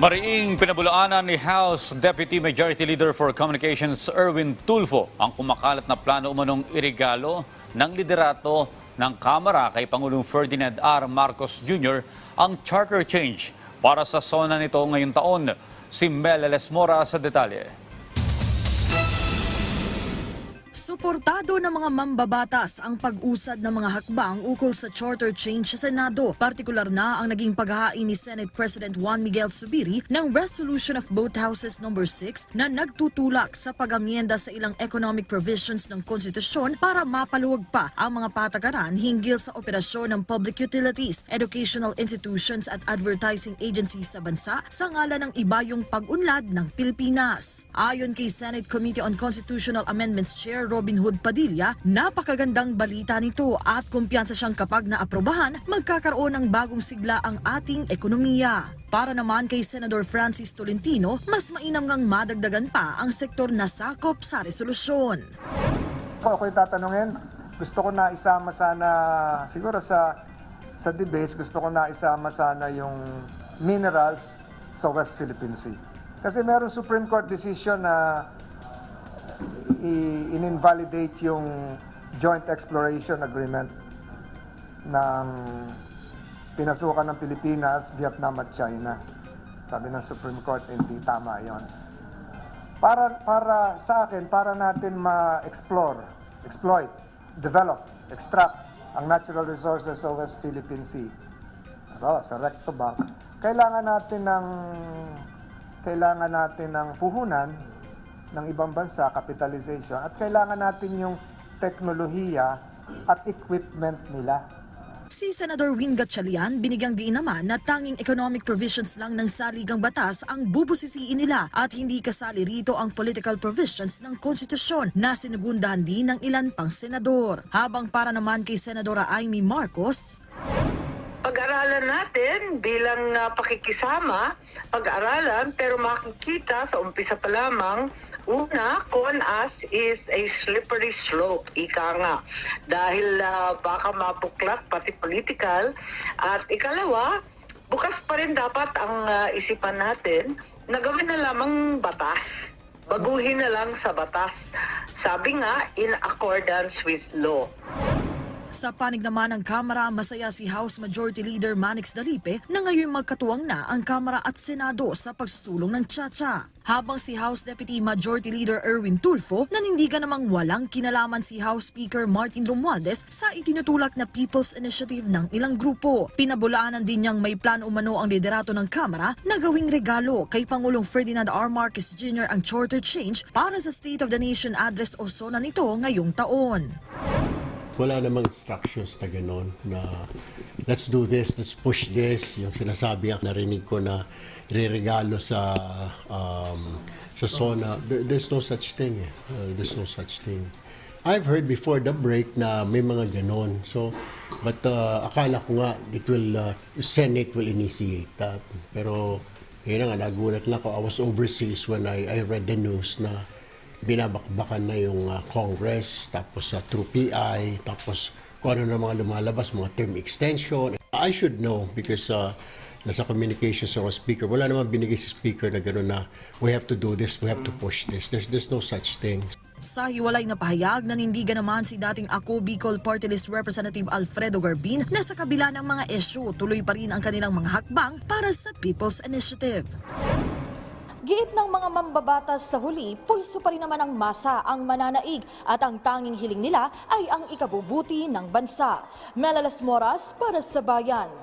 Mariing pinabulaanan ni House Deputy Majority Leader for Communications Erwin Tulfo ang kumakalat na plano umanong irigalo ng liderato ng Kamara kay Pangulong Ferdinand R. Marcos Jr. ang charter change para sa SONA nito ngayong taon. Si Mel Lesmora sa detalye. Suportado ng mga mambabatas ang pag-usad ng mga hakbang ukol sa charter change sa Senado. Partikular na ang naging paghahain ni Senate President Juan Miguel Subiri ng Resolution of Both Houses No. 6 na nagtutulak sa pag-amyenda sa ilang economic provisions ng konstitusyon para mapaluwag pa ang mga patakaran hinggil sa operasyon ng public utilities, educational institutions at advertising agencies sa bansa sa ngalan ng ibayong pag-unlad ng Pilipinas. Ayon kay Senate Committee on Constitutional Amendments Chair Robin Hood Padilla, napakagandang balita nito at kumpiyansa siyang kapag naaprobahan, magkakaroon ng bagong sigla ang ating ekonomiya. Para naman kay Senador Francis Tolentino, mas mainam ngang madagdagan pa ang sektor na sakop sa resolusyon. Kung ako'y tatanungin, gusto ko na isama sana, siguro sa sa debate, gusto ko na isama sana yung minerals sa West Philippine Sea. Kasi meron Supreme Court decision na in-invalidate yung joint exploration agreement ng pinasukan ng Pilipinas, Vietnam at China. Sabi ng Supreme Court, hindi tama yon para para sa akin para natin ma-explore, exploit, develop, extract ang natural resources sa West Philippine Sea. Diba, sa Recto Bank, kailangan natin ng kailangan natin ng puhunan ng ibang bansa, capitalization, at kailangan natin yung teknolohiya at equipment nila. Si Senador Win Gatchalian binigyang diin naman na tanging economic provisions lang ng saligang batas ang bubusisiin nila at hindi kasali rito ang political provisions ng konstitusyon na sinugundahan din ng ilan pang senador. Habang para naman kay Senadora Amy Marcos, pag-aralan natin bilang ah, pakikisama, pag-aralan pero makikita sa umpisa pa lamang, una, con us is a slippery slope, ika nga. Dahil ah, baka mapuklat pati political. At ikalawa, bukas pa rin dapat ang ah, isipan natin na gawin na lamang batas. Baguhin na lang sa batas. Sabi nga, in accordance with law. Sa panig naman ng Kamara, masaya si House Majority Leader Manix Dalipe na ngayon magkatuwang na ang Kamara at Senado sa pagsulong ng Chacha. Habang si House Deputy Majority Leader Erwin Tulfo nanindigan namang walang kinalaman si House Speaker Martin Romualdez sa itinutulak na People's Initiative ng ilang grupo. Pinabulaanan din niyang may plano umano ang liderato ng Kamara na gawing regalo kay Pangulong Ferdinand R. Marcos Jr. ang charter change para sa State of the Nation address o SONA nito ngayong taon. Wala namang instructions na gano'n na let's do this, let's push this. Yung sinasabi ang narinig ko na re-regalo sa um, sa SONA. There, there's no such thing eh. Uh, there's no such thing. I've heard before the break na may mga ganon. So, but uh, akala ko nga it will, uh, Senate will initiate that. Pero, yun nga, nagulat lang ako. I was overseas when I, I read the news na binabakbakan na yung uh, Congress, tapos sa through PI, tapos kung ano na mga lumalabas, mga term extension. I should know because uh, nasa communications ako speaker. Wala naman binigay si speaker na gano'n na we have to do this, we have to push this. There's, there's no such thing. Sa hiwalay na pahayag, nanindigan naman si dating Ako Bicol Party List Representative Alfredo Garbin na sa kabila ng mga esyo, tuloy pa rin ang kanilang mga hakbang para sa People's Initiative. Giit ng mga mambabatas sa huli, pulso pa rin naman ang masa ang mananaig at ang tanging hiling nila ay ang ikabubuti ng bansa. Melalas Moras para sa Bayan.